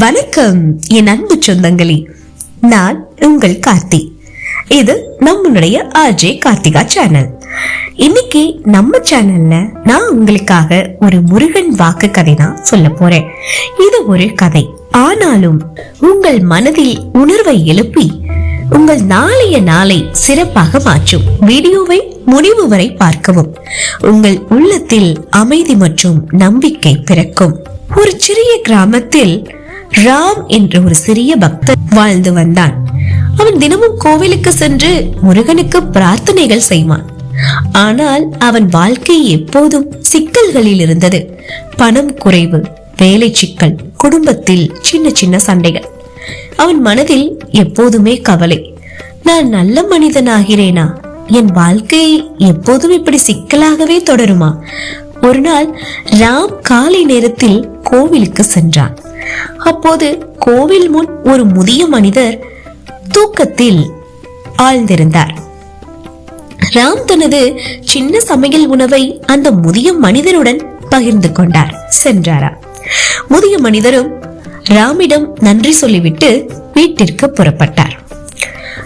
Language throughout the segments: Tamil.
வணக்கம் என் அன்பு சொந்தங்களே. நான் உங்கள் கார்த்தி. இது நம்மளுடைய ஆர்ஜே கார்த்திகா சேனல் இன்னைக்கு நம்ம சேனல்ல நான் உங்களுக்காக ஒரு முருகன் வாக்கு கதை தான் சொல்ல போறேன். இது ஒரு கதை. ஆனாலும் உங்கள் மனதில் உணர்வை எழுப்பி உங்கள் நாளைய நாளை சிறப்பாக மாற்றும். வீடியோவை முடிவு வரை பார்க்கவும். உங்கள் உள்ளத்தில் அமைதி மற்றும் நம்பிக்கை பிறக்கும். ஒரு சிறிய கிராமத்தில் ராம் என்ற ஒரு சிறிய பக்தர் வாழ்ந்து வந்தான். அவன் தினமும் கோவிலுக்கு சென்று முருகனுக்கு பிரார்த்தனைகள் செய்வான். ஆனால் அவன் வாழ்க்கை எப்போதும் சிக்கல்களில் இருந்தது. பணம் குறைவு வேலை சிக்கல் குடும்பத்தில் சின்ன சின்ன சண்டைகள். அவன் மனதில் எப்போதுமே கவலை நான் நல்ல மனிதனாகிறேனா? என் வாழ்க்கை எப்போதும் இப்படி சிக்கலாகவே தொடருமா? ஒரு நாள் ராம் காலை நேரத்தில் கோவிலுக்கு சென்றான். அப்போது கோவில் முன் ஒரு முதிய மனிதர் தூக்கத்தில் ஆழ்ந்திருந்தார். ராம் தனது சின்ன சமையல் உணவை அந்த முதிய மனிதருடன் பகிர்ந்து கொண்டார் சென்றாரா. முதிய மனிதரும் ராமிடம் நன்றி சொல்லிவிட்டு வீட்டிற்கு புறப்பட்டார்.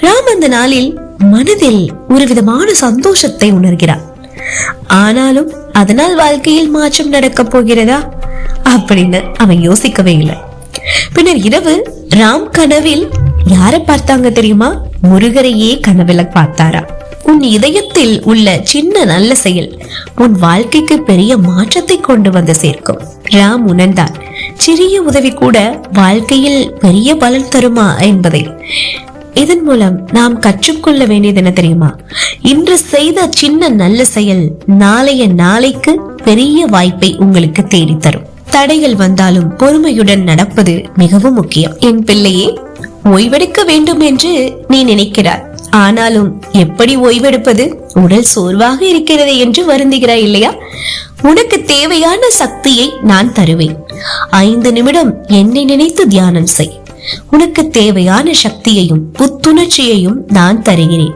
ராம் அந்த நாளில் மனதில் ஒரு விதமான சந்தோஷத்தை உணர்கிறார். ஆனாலும் அதனால் வாழ்க்கையில் மாற்றம் நடக்கப் போகிறதா? அப்படின்னு அவன் யோசிக்கவே இல்லை. பின்னர் இரவு ராம் கனவில் யாரை பார்த்தாங்க தெரியுமா? முருகரையே கனவுல பார்த்தாரா. உன் இதயத்தில் உள்ள சின்ன நல்ல செயல் உன் வாழ்க்கைக்கு பெரிய மாற்றத்தை கொண்டு வந்து சேர்க்கும். ராம் உணர்ந்தான் சிறிய உதவி கூட வாழ்க்கையில் பெரிய பலன் தருமா? என்பதை. இதன் மூலம் நாம் கற்றுக்கொள்ள வேண்டியது என்ன தெரியுமா? இன்று செய்த சின்ன நல்ல செயல் நாளைய நாளைக்கு பெரிய வாய்ப்பை உங்களுக்கு தேடித் தரும் தடைகள் வந்தாலும் பொறுமையுடன் நடப்பது மிகவும் முக்கியம். என் பிள்ளையே ஓய்வெடுக்க வேண்டும் என்று நீ நினைக்கிறாய். ஆனாலும் எப்படி ஓய்வெடுப்பது? உடல் சோர்வாக இருக்கிறது என்று வருந்துகிறாய் இல்லையா? உனக்கு தேவையான சக்தியை நான் தருவேன். ஐந்து நிமிடம் என்னை நினைத்து தியானம் செய். உனக்கு தேவையான சக்தியையும் புத்துணர்ச்சியையும் நான் தருகிறேன்.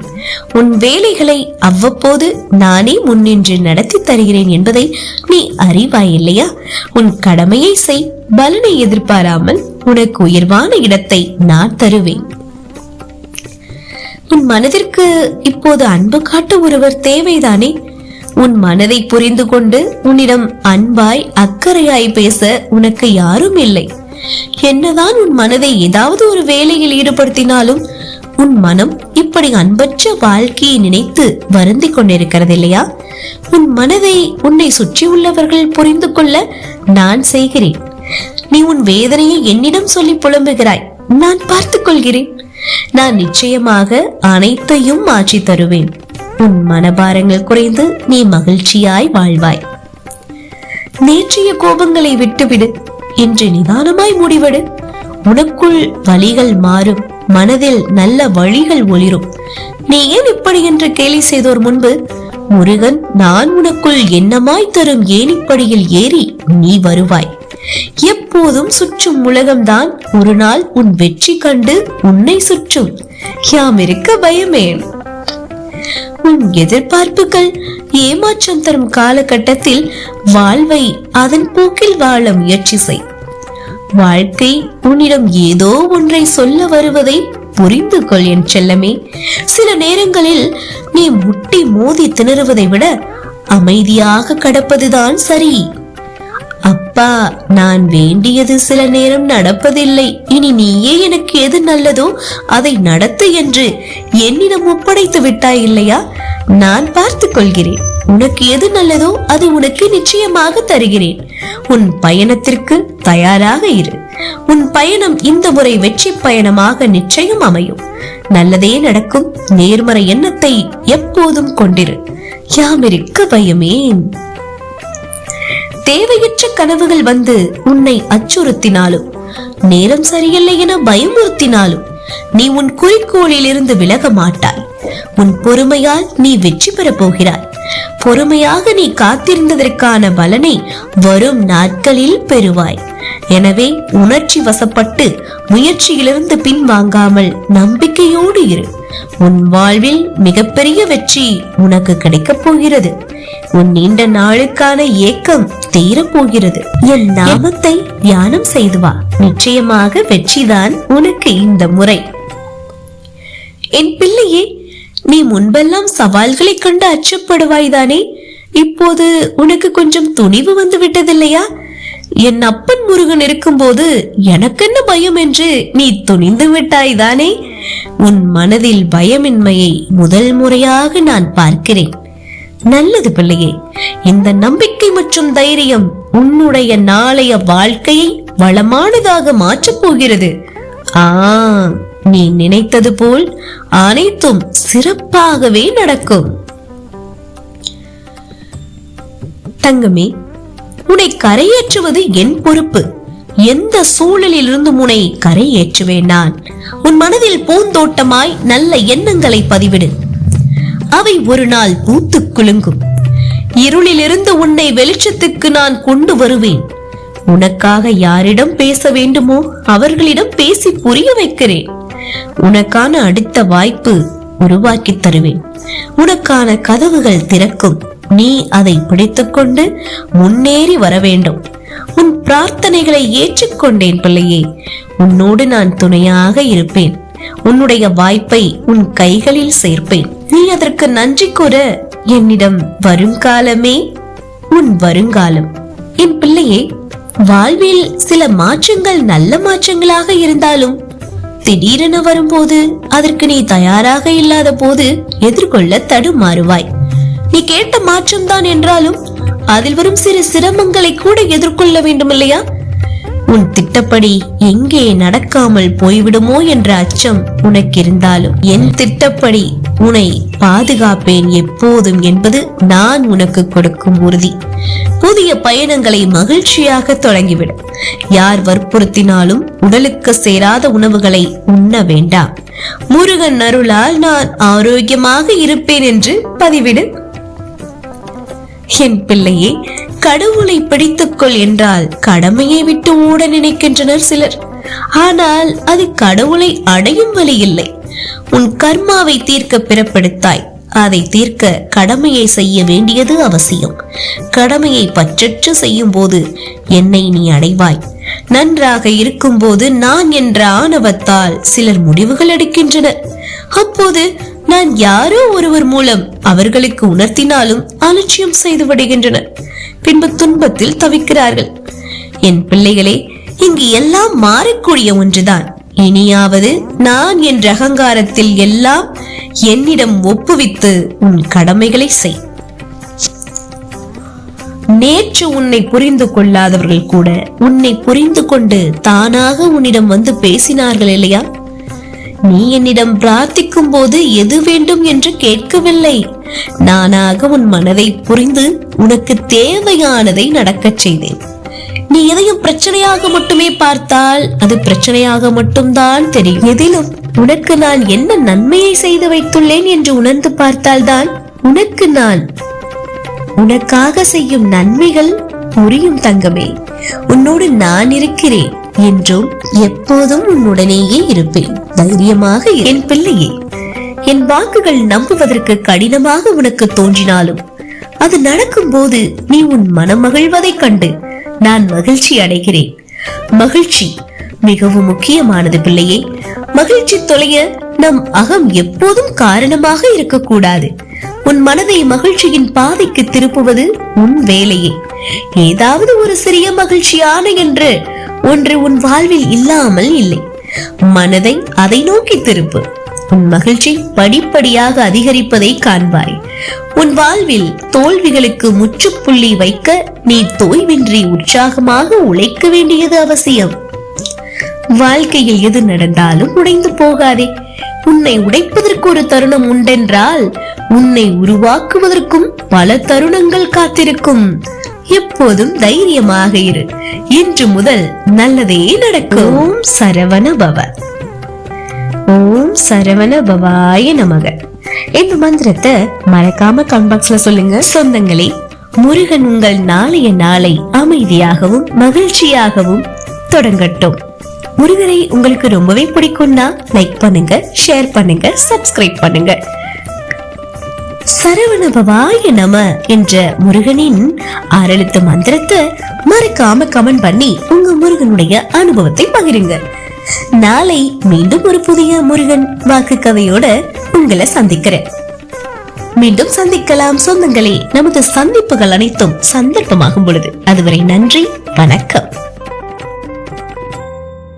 உன் வேலைகளை அவ்வப்போது நானே முன்னின்று நடத்தி தருகிறேன் என்பதை நீ அறிவாய் இல்லையா? உன் கடமையை செய். பலனை எதிர்பாராமல் உனக்கு உயர்வான இடத்தை நான் தருவேன். உன் மனதிற்கு இப்போது அன்பு காட்ட ஒருவர் தேவைதானே? உன் மனதை புரிந்து கொண்டு உன்னிடம் அன்பாய் அக்கறையாய் பேச உனக்கு யாரும் இல்லை. என்னதான் உன் மனதை ஏதாவது ஒரு வேலையில் ஈடுபடுத்தினாலும் உன் மனம் இப்படி அன்பற்ற வாழ்க்கையை நினைத்து வருந்தி கொண்டிருக்கிறது இல்லையா? உன் மனதை உன்னை சுற்றி உள்ளவர்கள் புரிந்து கொள்ள நான் செய்கிறேன். நீ உன் வேதனையை என்னிடம் சொல்லி புலம்புகிறாய். நான் பார்த்துக் கொள்கிறேன். நான் நிச்சயமாக அனைத்தையும் மாற்றி தருவேன். உன் மனபாரங்கள் குறைந்து நீ மகிழ்ச்சியாய் வாழ்வாய். நேற்றைய கோபங்களை விட்டுவிடு. என்று நிதானமாய் முடிவெடு. உனக்குள் வழிகள் மாறும். மனதில் நல்ல வழிகள் ஒளிரும். நீ ஏன் இப்படி என்று கேலி செய்தோர் முன்பு முருகன் நான் உனக்குள் என்னமாய் தரும் ஏனிப்படியில் ஏறி நீ வருவாய். எப்போதும் சுற்றும் உலகம்தான். ஒரு நாள் உன் வெற்றி கண்டு உன்னை சுற்றும். யாம் இருக்க பயமேன். உன் எதிர்பார்ப்புகள் ஏமாற்றம் தரும் காலகட்டத்தில் வாழ்வை அதன் போக்கில் வாழ முயற்சி செய். வாழ்க்கை உன்னிடம் ஏதோ ஒன்றை சொல்ல வருவதை புரிந்து கொள் என் செல்லமே. சில நேரங்களில் நீ முட்டி மோதி திணறுவதை விட அமைதியாக கடப்பதுதான் சரி. அப்பா நான் வேண்டியது சில நேரம் நடப்பதில்லை. இனி நீயே எனக்கு எது நல்லதோ அதை நடத்து என்று என்னிடம் ஒப்படைத்து விட்டாய் இல்லையா? நான் பார்த்துக் கொள்கிறேன். உனக்கு எது நல்லதோ அது உனக்கு நிச்சயமாக தருகிறேன். உன் பயணத்திற்கு தயாராக இரு. உன் பயணம் இந்த முறை வெற்றி பயணமாக நிச்சயம் அமையும். நல்லதே நடக்கும். நேர்மறை எண்ணத்தை எப்போதும் கொண்டிரு. யாமிருக்க பயமேன். தேவையற்ற கனவுகள் வந்து உன்னை அச்சுறுத்தினாலும் நேரம் சரியில்லை என பயமுறுத்தினாலும் நீ உன் குறிக்கோளில் இருந்து விலக மாட்டாய். உன் பொறுமையால் நீ வெற்றி பெறப் போகிறாய். பொறுமையாக நீ காத்திருந்ததற்கான பலனை வரும் நாட்களில் பெறுவாய். எனவே உணர்ச்சி வசப்பட்டு முயற்சியிலிருந்து பின்வாங்காமல் நம்பிக்கையோடு இரு. உன் வாழ்வில் மிகப்பெரிய வெற்றி உனக்கு கிடைக்கப் போகிறது. உன் நீண்ட நாளுக்கான ஏக்கம் தீரப்போகிறது என் நாமத்தை தியானம் செய்து வா. நிச்சயமாக வெற்றிதான் உனக்கு இந்த முறை. என் பிள்ளையே நீ முன்பெல்லாம் சவால்களை கண்டு அச்சப்படுவாய்தானே? இப்போது உனக்கு கொஞ்சம் துணிவு வந்து விட்டதில்லையா என் அப்பன் முருகன் இருக்கும்போது எனக்கென்ன பயம் என்று நீ துணிந்து விட்டாய்தானே உன் மனதில் பயமின்மையை முதல் முறையாக நான் பார்க்கிறேன். நல்லது பிள்ளையே இந்த நம்பிக்கை மற்றும் தைரியம் உன்னுடைய நாளைய வாழ்க்கையை வளமானதாக மாற்றப் போகிறது. ஆ நீ நினைத்தது போல் அனைத்தும் சிறப்பாகவே நடக்கும். தங்கமே உன்னை கரையேற்றுவது என் பொறுப்பு. எந்த சூழலில் இருந்து உன்னை கரையேற்றுவேன் நான் உன் மனதில் பூந்தோட்டமாய் நல்ல எண்ணங்களை பதிவிடு. அவை ஒரு நாள் பூத்து குலுங்கும். இருளிலிருந்து உன்னை வெளிச்சத்துக்கு நான் கொண்டு வருவேன். உனக்காக யாரிடம் பேச வேண்டுமோ அவர்களிடம் பேசி புரிய வைக்கிறேன். உனக்கான அடுத்த வாய்ப்பு உருவாக்கி தருவேன். உனக்கான கதவுகள் திறக்கும். நீ அதை பிடித்துக்கொண்டு முன்னேறி வர வேண்டும் உன் பிரார்த்தனைகளை ஏற்றுக்கொண்டேன் பிள்ளையே. உன்னோடு நான் துணையாக இருப்பேன். உன்னுடைய வாய்ப்பை உன் கைகளில் சேர்ப்பேன். நீ அதற்கு நன்றி கூற என்னிடம் வருங்காலமே உன் வருங்காலம். என் பிள்ளையே வாழ்வில் சில மாற்றங்கள் நல்ல மாற்றங்களாக இருந்தாலும் திடீரென வரும்போது அதற்கு நீ தயாராக இல்லாத போது எதிர்கொள்ள தடுமாறுவாய். நீ கேட்ட மாற்றம்தான் என்றாலும் அதில் வரும் சிறு சிரமங்களை கூட எதிர்கொள்ள வேண்டும் இல்லையா உன் திட்டப்படி எங்கே நடக்காமல் போய்விடுமோ என்ற அச்சம் உனக்கு இருந்தாலும் என் திட்டப்படி உன்னை பாதுகாப்பேன் எப்போதும் என்பது நான் உனக்கு கொடுக்கும் உறுதி. புதிய பயணங்களை மகிழ்ச்சியாக தொடங்கிவிடும் யார் வற்புறுத்தினாலும் உடலுக்கு சேராத உணவுகளை உண்ண வேண்டாம். முருகன் அருளால் நான் ஆரோக்கியமாக இருப்பேன் என்று பதிவிடு. என் பிள்ளையே கடவுளை பிடித்துக்கொள் என்றால் கடமையை விட்டு ஓட நினைக்கின்றனர் சிலர். ஆனால் அது கடவுளை அடையும் வழி இல்லை. உன் கர்மாவை தீர்க்க பிறப்பெடுத்தாய். அதை தீர்க்க கடமையை செய்ய வேண்டியது அவசியம். கடமையை பற்றற்று செய்யும் போது என்னை நீ அடைவாய். நன்றாக இருக்கும்போது நான் என்ற ஆணவத்தால் சிலர் முடிவுகள் எடுக்கின்றனர். அப்போது நான் யாரோ ஒருவர் மூலம் அவர்களுக்கு உணர்த்தினாலும் அலட்சியம் செய்து விடுகின்றனர். பின்பு துன்பத்தில் தவிக்கிறார்கள். என் பிள்ளைகளே இங்கு எல்லாம் மாறக்கூடிய ஒன்றுதான். இனியாவது நான் என்ற அகங்காரத்தில் எல்லாம் என்னிடம் ஒப்புவித்து உன் கடமைகளை செய். நேற்று உன்னை புரிந்து கொள்ளாதவர்கள் கூட உன்னை புரிந்து கொண்டு தானாக உன்னிடம் வந்து பேசினார்கள் இல்லையா? நீ என்னிடம் பிரார்த்திக்கும் போது எது வேண்டும் என்று கேட்கவில்லை. நானாக உன் மனதை புரிந்து உனக்கு தேவையானதை நடக்கச் செய்தேன். நீ எதையும் பிரச்சனையாக மட்டுமே பார்த்தால் அது பிரச்சனையாக மட்டும்தான் தெரியும். எதிலும் உனக்கு நான் என்ன நன்மையை செய்து வைத்துள்ளேன் என்று உணர்ந்து பார்த்தால்தான் உனக்கு நான் உனக்காக செய்யும் நன்மைகள் புரியும் தங்கமே. உன்னோடு நான் இருக்கிறேன் என்றும் எப்போதும் உன்னுடனேயே இருப்பேன். தைரியமாக என் பிள்ளையே என் வாக்குகள் நம்புவதற்கு கடினமாக உனக்கு தோன்றினாலும் அது நடக்கும் போது நீ உன் மனம் மகிழ்வதைக் கண்டு நான் மகிழ்ச்சி அடைகிறேன். மகிழ்ச்சி மிகவும் முக்கியமானது பிள்ளையே. மகிழ்ச்சி தொலைய நம் அகம் எப்போதும் காரணமாக இருக்கக்கூடாது. உன் மனதை மகிழ்ச்சியின் பாதைக்கு திருப்புவது உன் வேலையே. ஏதாவது ஒரு சிறிய மகிழ்ச்சியான என்று ஒன்று உன் வாழ்வில் இல்லாமல் இல்லை. மனதை அதை நோக்கி திருப்பு. உன் மகிழ்ச்சி படிப்படியாக அதிகரிப்பதை காண்பாய். உன் வாழ்வில் தோல்விகளுக்கு முற்றுப்புள்ளி வைக்க நீ தோய்வின்றி உற்சாகமாக உழைக்க வேண்டியது அவசியம். வாழ்க்கையில் எது நடந்தாலும் உடைந்து போகாதே. உன்னை உடைப்பதற்கு ஒரு தருணம் உண்டென்றால் உன்னை உருவாக்குவதற்கும் பல தருணங்கள் காத்திருக்கும். எப்போதும் தைரியமாக இரு. இன்று முதல் நல்லதே நடக்கும். சரவண பவ. ஓம் சரவண பவாய நமக. இந்த மந்திரத்தை மறக்காம கமெண்ட் பாக்ஸ்ல சொல்லுங்க. சொந்தங்களே முருகன் உங்கள் நாளைய நாளை அமைதியாகவும் மகிழ்ச்சியாகவும் தொடங்கட்டும். முருகரை உங்களுக்கு ரொம்பவே பிடிக்கும்னா லைக் பண்ணுங்க ஷேர் பண்ணுங்க சப்ஸ்கிரைப் பண்ணுங்க. சரவணபவாய நம என்ற முருகனின் ஆறெழுத்து மந்திரத்தை மறக்காம கமெண்ட் பண்ணி உங்க முருகனுடைய அனுபவத்தை பகிருங்க. நாளை மீண்டும் ஒரு புதிய முருகன் வாக்கு கதையோட உங்களை சந்திக்கிறேன். மீண்டும் சந்திக்கலாம் சொந்தங்களே. நமது சந்திப்புகள் அனைத்தும் சந்தர்ப்பமாகும் பொழுது. அதுவரை நன்றி வணக்கம்.